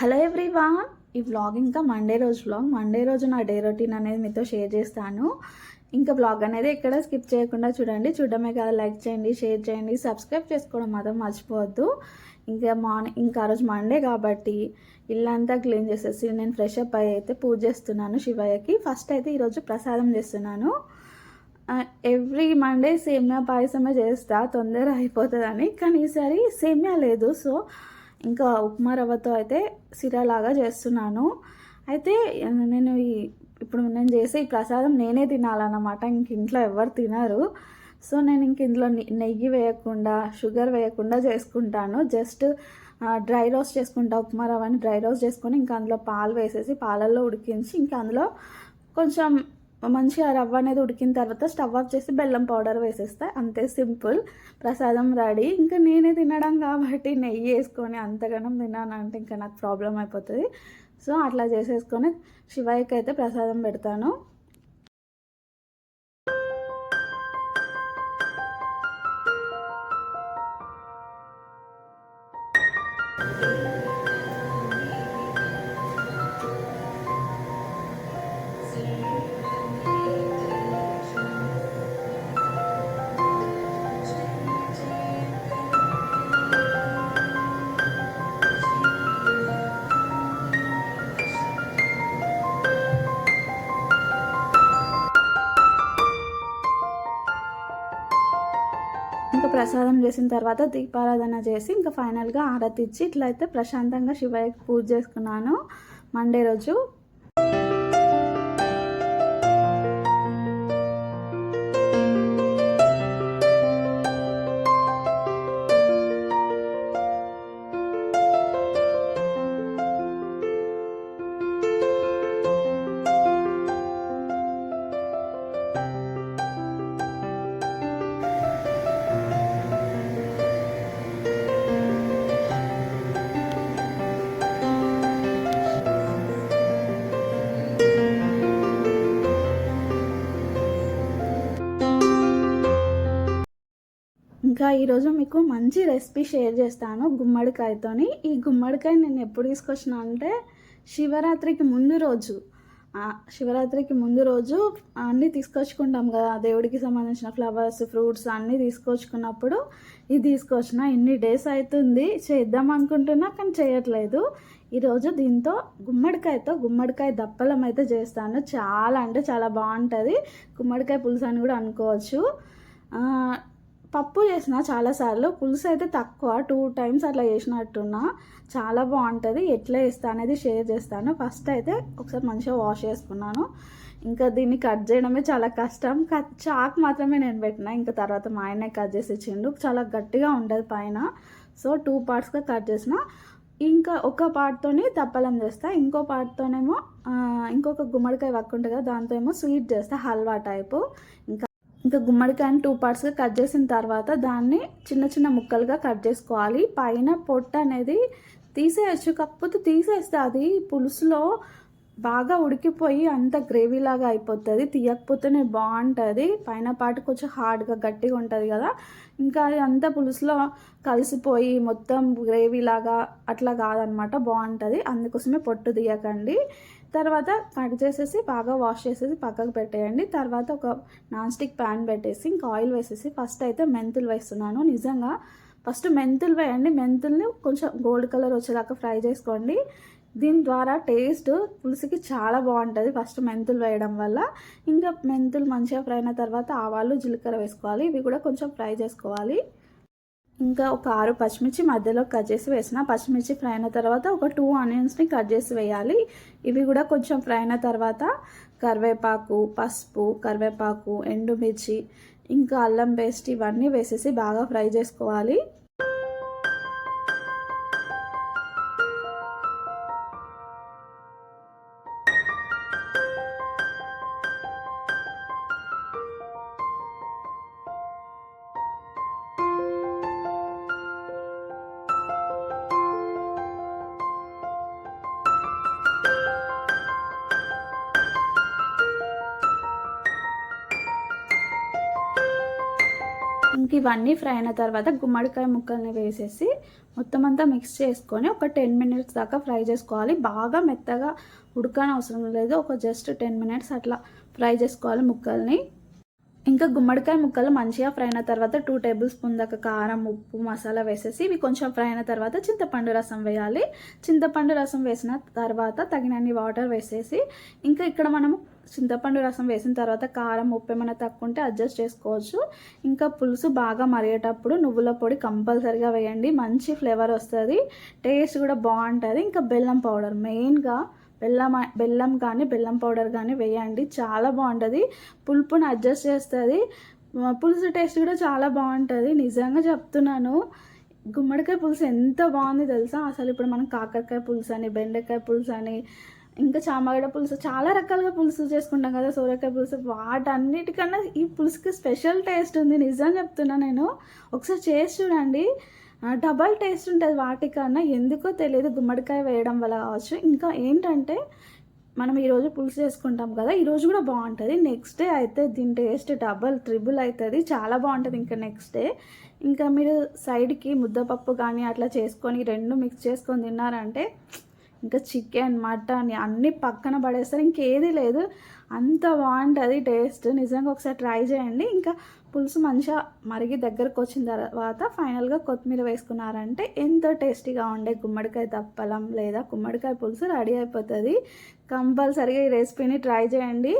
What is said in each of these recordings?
Hello everyone ఈ vlog ఇంకా Monday రోజు వ్లాగ్ మండే రోజు నా డే రొటీన్ అనేది మీతో షేర్ చేస్తాను. ఇంకా వ్లాగ్ అనేది ఎక్కడ స్కిప్ చేయకుండా చూడండి. చూడడమే కదా లైక్ చేయండి షేర్ చేయండి. సబ్స్క్రైబ్ చేసుకోవడం మాత్రం మర్చిపోవద్దు. ఇంకా మార్నింగ్ ఇంకా రోజు మండే కాబట్టి ఇల్లంతా క్లీన్ చేసేసి నేను ఫ్రెష్ అప్ అయ్యి అయితే పూజ చేస్తున్నాను శివయ్యకి. ఫస్ట్ అయితే ఈరోజు ప్రసాదం చేస్తున్నాను. ఎవ్రీ మండే సేమ్యా పాయసమే చేస్తా. తొందర అయిపోతుందని. కానీ ఈసారి సేమ్యా లేదు. సో ఇంకా ఉప్మా రవ్వతో అయితే సిరాలాగా చేస్తున్నాను. అయితే నేను ఈ ఇప్పుడు నేను చేసే ఈ ప్రసాదం నేనే తినాలన్నమాట. ఇంక ఇంట్లో ఎవరు తినరు. సో నేను ఇంక ఇందులో నె- నెయ్యి వేయకుండా షుగర్ వేయకుండా చేసుకుంటాను. జస్ట్ డ్రై రోస్ట్ చేసుకుంటా. ఉప్మా రవ్వని డ్రై రోస్ట్ చేసుకొని ఇంకా అందులో పాలు వేసేసి పాలల్లో ఉడికించి ఇంకా అందులో కొంచెం మంచిగా రవ్వ అనేది ఉడికిన తర్వాత స్టవ్ ఆఫ్ చేసి బెల్లం పౌడర్ వేసేస్తా. అంతే సింపుల్. ప్రసాదం రెడీ. ఇంకా నేనే తినడం కాబట్టి నెయ్యి వేసుకొని అంతగానం తిన్నాను ఇంకా నాకు ప్రాబ్లం అయిపోతుంది. సో అట్లా చేసేసుకొని శివయ్యకి అయితే ప్రసాదం పెడతాను. ఇంకా ప్రసాదం చేసిన తర్వాత దీపారాధన చేసి ఇంకా ఫైనల్గా ఆరతి ఇచ్చి ఇట్లయితే ప్రశాంతంగా శివయ్యకి పూజ చేసుకున్నాను. మండే రోజు ఇంకా ఈరోజు మీకు మంచి రెసిపీ షేర్ చేస్తాను గుమ్మడికాయతోని. ఈ గుమ్మడికాయ నేను ఎప్పుడు తీసుకొచ్చిన అంటే శివరాత్రికి ముందు రోజు. శివరాత్రికి ముందు రోజు అన్నీ తీసుకొచ్చుకుంటాం కదా దేవుడికి సంబంధించిన ఫ్లవర్స్ ఫ్రూట్స్ అన్నీ తీసుకొచ్చుకున్నప్పుడు ఇది తీసుకొచ్చిన ఇన్ని డేస్ అవుతుంది చేద్దాం అనుకుంటున్నా కానీ చేయట్లేదు. ఈరోజు దీంతో గుమ్మడికాయతో గుమ్మడికాయ దప్పలం అయితే చేస్తాను. చాలా అంటే చాలా బాగుంటుంది. గుమ్మడికాయ పులుసు అని కూడా అనుకోవచ్చు. పప్పు చేసిన చాలాసార్లు పులుసు అయితే తక్కువ టూ టైమ్స్ అట్లా చేసినట్టున్నా. చాలా బాగుంటుంది ఎట్లా చేస్తా అనేది షేర్ చేస్తాను. ఫస్ట్ అయితే ఒకసారి మంచిగా వాష్ చేసుకున్నాను. ఇంకా దీన్ని కట్ చేయడమే చాలా కష్టం. కట్ చాక్ మాత్రమే నేను పెట్టిన. ఇంకా తర్వాత మా ఆయనే కట్ చేసి ఇచ్చిండు. చాలా గట్టిగా ఉంటుంది పైన. సో టూ పార్ట్స్గా కట్ చేసిన. ఇంకా ఒక పార్ట్తోనే తప్పలం చేస్తా. ఇంకో పార్ట్తోనేమో ఇంకొక గుమ్మడికాయ వక్కు ఉంటుంది కదా దాంతో ఏమో స్వీట్ చేస్తా హల్వా టైపు. ఇంకా ఇంకా గుమ్మడికాయని టూ పార్ట్స్గా కట్ చేసిన తర్వాత దాన్ని చిన్న చిన్న ముక్కలుగా కట్ చేసుకోవాలి. పైన పొట్టు అనేది తీసేయచ్చు. కాకపోతే తీసేస్తే అది పులుసులో బాగా ఉడికిపోయి అంత గ్రేవీ లాగా అయిపోతుంది. తీయకపోతేనే బాగుంటుంది. పైన పాటు కొంచెం హార్డ్గా గట్టిగా ఉంటుంది కదా. ఇంకా అది అంతా పులుసులో కలిసిపోయి మొత్తం గ్రేవీ లాగా అట్లా కాదనమాట. బాగుంటుంది. అందుకోసమే పొట్టు తీయకండి. తర్వాత కట్ చేసేసి బాగా వాష్ చేసేసి పక్కకు పెట్టేయండి. తర్వాత ఒక నాన్ స్టిక్ ప్యాన్ పెట్టేసి ఇంకా ఆయిల్ వేసేసి ఫస్ట్ అయితే మెంతులు వేస్తున్నాను. నిజంగా ఫస్ట్ మెంతులు వేయండి. మెంతుల్ని కొంచెం గోల్డ్ కలర్ వచ్చేదాకా ఫ్రై చేసుకోండి. దీని ద్వారా టేస్ట్ పులుసుకి చాలా బాగుంటుంది ఫస్ట్ మెంతులు వేయడం వల్ల. ఇంకా మెంతులు మంచిగా ఫ్రై అయిన తర్వాత ఆవాలు జీలకర్ర వేసుకోవాలి. ఇవి కూడా కొంచెం ఫ్రై చేసుకోవాలి. ఇంకా ఒక ఆరు పచ్చిమిర్చి మధ్యలో కట్ చేసి వేసిన. పచ్చిమిర్చి ఫ్రై అయిన తర్వాత ఒక టూ ఆనియన్స్ని కట్ చేసి వేయాలి. ఇవి కూడా కొంచెం ఫ్రై అయిన తర్వాత కరివేపాకు పసుపు కరివేపాకు ఎండుమిర్చి ఇంకా అల్లం పేస్ట్ ఇవన్నీ వేసేసి బాగా ఫ్రై చేసుకోవాలి. ఇంక ఇవన్నీ ఫ్రై అయిన తర్వాత గుమ్మడికాయ ముక్కల్ని వేసేసి మొత్తం అంతా మిక్స్ చేసుకొని ఒక టెన్ మినిట్స్ దాకా ఫ్రై చేసుకోవాలి. బాగా మెత్తగా ఉడకని అవసరం లేదు. ఒక జస్ట్ టెన్ మినిట్స్ అట్లా ఫ్రై చేసుకోవాలి ముక్కల్ని. ఇంకా గుమ్మడికాయ ముక్కలు మంచిగా ఫ్రై అయిన తర్వాత టూ టేబుల్ స్పూన్ దాకా కారం ఉప్పు మసాలా వేసేసి ఇవి కొంచెం ఫ్రై అయిన తర్వాత చింతపండు రసం వేయాలి. చింతపండు రసం వేసిన తర్వాత తగినన్ని వాటర్ వేసేసి ఇంకా ఇక్కడ మనము చింతపండు రసం వేసిన తర్వాత కారం ఉప్పు ఏమైనా తక్కువ ఉంటే అడ్జస్ట్ చేసుకోవచ్చు. ఇంకా పులుసు బాగా మరిగేటప్పుడు నువ్వుల పొడి కంపల్సరిగా వేయండి. మంచి ఫ్లేవర్ వస్తుంది. టేస్ట్ కూడా బాగుంటుంది. ఇంకా బెల్లం పౌడర్ మెయిన్గా బెల్లం బెల్లం కానీ బెల్లం పౌడర్ కానీ వేయండి. చాలా బాగుంటుంది. పులుపుని అడ్జస్ట్ చేస్తుంది. పులుసు టేస్ట్ కూడా చాలా బాగుంటుంది. నిజంగా చెప్తున్నాను. గుమ్మడికాయ పులుసు ఎంత బాగుంది తెలుసా? అసలు ఇప్పుడు మనం కాకరకాయ పులుసు అని బెండకాయ పులుసు అని ఇంకా చామగడ్డ పులుసు చాలా రకాలుగా పులుసు చేసుకుంటాం కదా సోరకాయ పులుసు. వాటన్నిటికన్నా ఈ పులుసుకి స్పెషల్ టేస్ట్ ఉంది. నిజం చెప్తున్నా నేను. ఒకసారి చేసి చూడండి. డబల్ టేస్ట్ ఉంటుంది వాటికన్నా ఎందుకో తెలియదు. గుమ్మడికాయ వేయడం వల్ల కావచ్చు. ఇంకా ఏంటంటే మనం ఈరోజు పులుసు చేసుకుంటాం కదా ఈరోజు కూడా బాగుంటుంది. నెక్స్ట్ డే అయితే దీని టేస్ట్ డబల్ ట్రిబుల్ అవుతుంది చాలా బాగుంటుంది ఇంకా నెక్స్ట్ డే ఇంకా మీరు సైడ్కి ముద్దపప్పు కానీ అట్లా చేసుకొని రెండు మిక్స్ చేసుకొని తిన్నారంటే ఇంకా చికెన్ మటన్ అన్నీ పక్కన పడేస్తారు. ఇంకేది లేదు. అంత బాగుంటుంది టేస్ట్ నిజంగా ఒకసారి ట్రై చేయండి. ఇంకా పులుసు మంచిగా మరిగి దగ్గరకు వచ్చిన తర్వాత ఫైనల్గా కొత్తిమీర వేసుకున్నారంటే ఎంతో టేస్టీగా ఉండే గుమ్మడికాయ తప్పలం లేదా గుమ్మడికాయ పులుసు రెడీ అయిపోతుంది. కంపల్సరీగా ఈ రెసిపీని ట్రై చేయండి.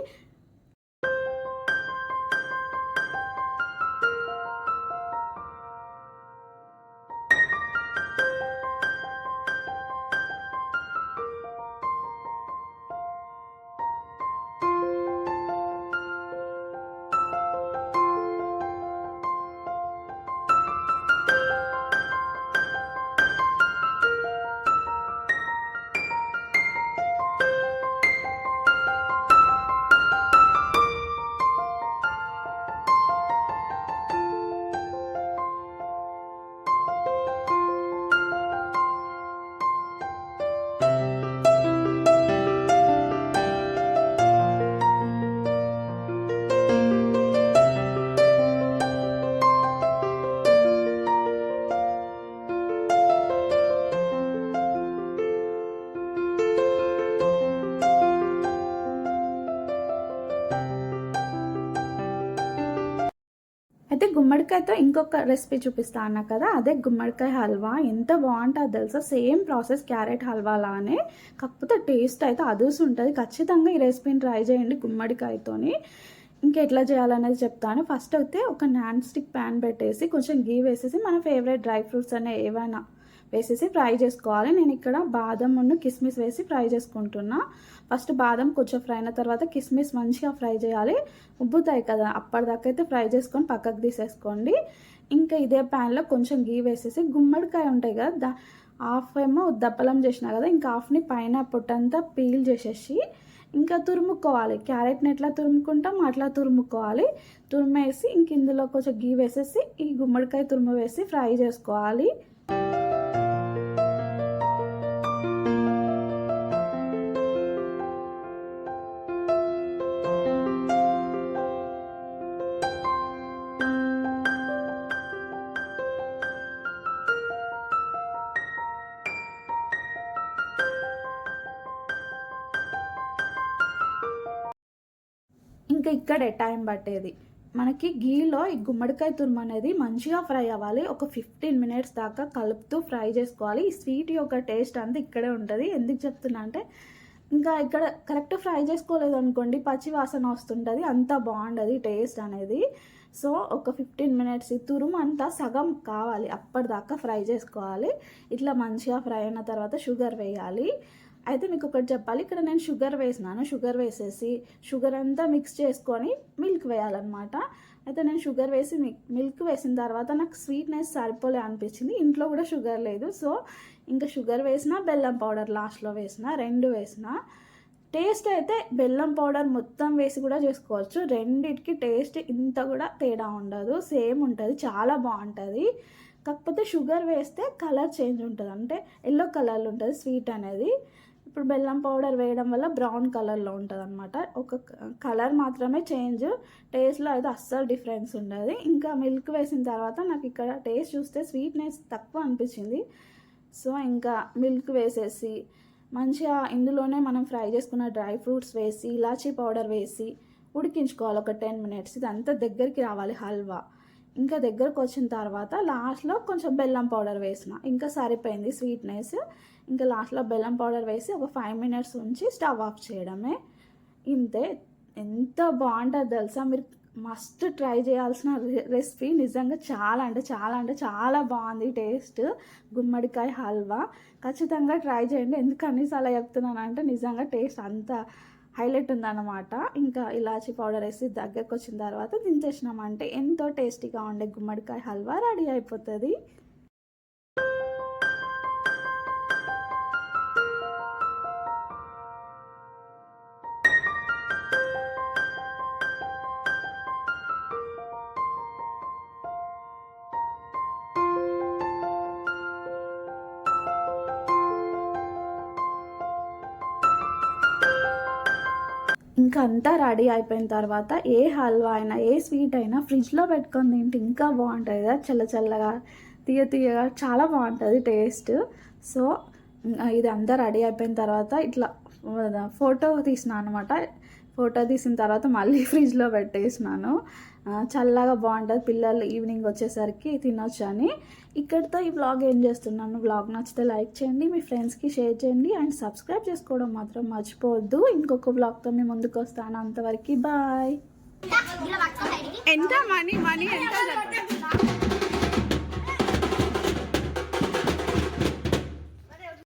గుమ్మడికాయతో ఇంకొక రెసిపీ చూపిస్తా అన్నా కదా అదే గుమ్మడికాయ హల్వా. ఎంత బాగుంటుందో తెలుసా? సేమ్ ప్రాసెస్ క్యారెట్ హల్వా లానే. కాకపోతే టేస్ట్ అయితే అదుసు ఉంటుంది ఖచ్చితంగా ఈ రెసిపీని ట్రై చేయండి గుమ్మడికాయతోని. ఇంకా ఎట్లా చేయాలనేది చెప్తాను. ఫస్ట్ అయితే ఒక నాన్ స్టిక్ ప్యాన్ పెట్టేసి కొంచెం గీ వేసేసి మన ఫేవరెట్ డ్రై ఫ్రూట్స్ అనే ఏవైనా వేసేసి ఫ్రై చేసుకోవాలి. నేను ఇక్కడ బాదం ఉన్న కిస్మిస్ వేసి ఫ్రై చేసుకుంటున్నా. ఫస్ట్ బాదం కొంచెం ఫ్రై అయిన తర్వాత కిస్మిస్ మంచిగా ఫ్రై చేయాలి. ఉబ్బుతాయి కదా అప్పటిదాకా అయితే ఫ్రై చేసుకొని పక్కకు తీసేసుకోండి. ఇంకా ఇదే ప్యాన్లో కొంచెం గీ వేసేసి గుమ్మడికాయ ఉంటాయి కదా దా హాఫ్ ఏమో దప్పలం చేసిన కదా ఇంకా హాఫ్ని పైన పొట్టంతా పీల్ చేసేసి ఇంకా తురుముకోవాలి. క్యారెట్ని ఎట్లా తురుముకుంటాం అట్లా తురుముకోవాలి. తురిమేసి ఇంక ఇందులో కొంచెం గీ వేసేసి ఈ గుమ్మడికాయ తురుము వేసి ఫ్రై చేసుకోవాలి. ఇంకా ఇక్కడే టైం పట్టేది. మనకి గీలో ఈ గుమ్మడికాయ తురుము అనేది మంచిగా ఫ్రై అవ్వాలి. ఒక ఫిఫ్టీన్ మినిట్స్ దాకా కలుపుతూ ఫ్రై చేసుకోవాలి. ఈ స్వీట్ యొక్క టేస్ట్ అంతా ఇక్కడే ఉంటుంది. ఎందుకు చెప్తున్నా అంటే ఇంకా ఇక్కడ కరెక్ట్ ఫ్రై చేసుకోలేదు అనుకోండి పచ్చి వాసన వస్తుంటుంది. అంత బాగుండదు టేస్ట్ అనేది. సో ఒక ఫిఫ్టీన్ మినిట్స్ ఈ తురుము అంతా సగం కావాలి. అప్పటిదాకా ఫ్రై చేసుకోవాలి. ఇట్లా మంచిగా ఫ్రై అయిన తర్వాత షుగర్ వేయాలి. అయితే మీకు ఒకటి చెప్పాలి. ఇక్కడ నేను షుగర్ వేసినాను. షుగర్ వేసేసి షుగర్ అంతా మిక్స్ చేసుకొని మిల్క్ వేయాలన్నమాట. అయితే నేను షుగర్ వేసి మిల్క్ వేసిన తర్వాత నాకు స్వీట్నెస్ సరిపోలే అనిపించింది. ఇంట్లో కూడా షుగర్ లేదు. సో ఇంకా షుగర్ వేసిన బెల్లం పౌడర్ లాస్ట్లో వేసిన రెండు వేసిన టేస్ట్ అయితే బెల్లం పౌడర్ మొత్తం వేసి కూడా చేసుకోవచ్చు. రెండిటికి టేస్ట్ ఇంత కూడా తేడా ఉండదు. సేమ్ ఉంటుంది. చాలా బాగుంటుంది. కాకపోతే షుగర్ వేస్తే కలర్ చేంజ్ ఉంటుంది. అంటే ఎల్లో కలర్లో ఉంటుంది స్వీట్ అనేది. ఇప్పుడు బెల్లం పౌడర్ వేయడం వల్ల బ్రౌన్ కలర్లో ఉంటుంది అనమాట ఒక కలర్ మాత్రమే చేంజ్ టేస్ట్లో అయితే అస్సలు డిఫరెన్స్ ఉండదు. ఇంకా మిల్క్ వేసిన తర్వాత నాకు ఇక్కడ టేస్ట్ చూస్తే స్వీట్నెస్ తక్కువ అనిపించింది. సో ఇంకా మిల్క్ వేసేసి మంచిగా ఇందులోనే మనం ఫ్రై చేసుకున్న డ్రై ఫ్రూట్స్ వేసి ఇలాచీ పౌడర్ వేసి ఉడికించుకోవాలి ఒక టెన్ మినిట్స్. ఇదంతా దగ్గరికి రావాలి హల్వా. ఇంకా దగ్గరకు వచ్చిన తర్వాత లాస్ట్లో కొంచెం బెల్లం పౌడర్ వేసిన. ఇంకా సరిపోయింది స్వీట్నెస్. ఇంకా లాస్ట్లో బెల్లం పౌడర్ వేసి ఒక ఫైవ్ మినిట్స్ ఉంచి స్టవ్ ఆఫ్ చేయడమే. ఇంతే. ఎంత బాగుంటుంది తెలుసా? మీరు మస్ట్ ట్రై చేయాల్సిన రె- రెసిపీ. నిజంగా చాలా అంటే చాలా అంటే చాలా బాగుంది టేస్ట్. గుమ్మడికాయ హల్వా. ఖచ్చితంగా ట్రై చేయండి. ఎందుకు అన్నిసార్లు చెప్తున్నాను అంటే నిజంగా టేస్ట్ అంత హైలైట్ ఉందన్నమాట. ఇంకా ఇలాచీ పౌడర్ వేసి దగ్గరకు వచ్చిన తర్వాత దించేసినామంటే ఎంతో టేస్టీగా ఉండే గుమ్మడికాయ హల్వా రెడీ అయిపోతుంది. ఇంకా అంతా రెడీ అయిపోయిన తర్వాత ఏ హల్వా అయినా ఏ స్వీట్ అయినా ఫ్రిడ్జ్లో పెట్టుకొని తింటే ఇంకా బాగుంటుంది కదా చల్ల చల్లగా తీయ తీయగా చాలా బాగుంటుంది టేస్ట్. సో ఇంకా ఇది అంతా రెడీ అయిపోయిన తర్వాత ఇట్లా ఫోటో తీసిన అనమాట ఫోటో తీసిన తర్వాత మళ్ళీ ఫ్రిడ్జ్లో పెట్టేసినాను. చల్లగా బాగుంటుంది. పిల్లలు ఈవినింగ్ వచ్చేసరికి తినొచ్చు అని. ఇక్కడితో ఈ వ్లాగ్ ఏం చేస్తున్నాను? వ్లాగ్ నచ్చితే లైక్ చేయండి మీ ఫ్రెండ్స్కి షేర్ చేయండి అండ్ సబ్స్క్రైబ్ చేసుకోవడం మాత్రం మర్చిపోవద్దు. ఇంకొక వ్లాగ్తో మీ ముందుకు వస్తాను. అంతవరకు బాయ్. ఎంత మనీ మనీ ఎంత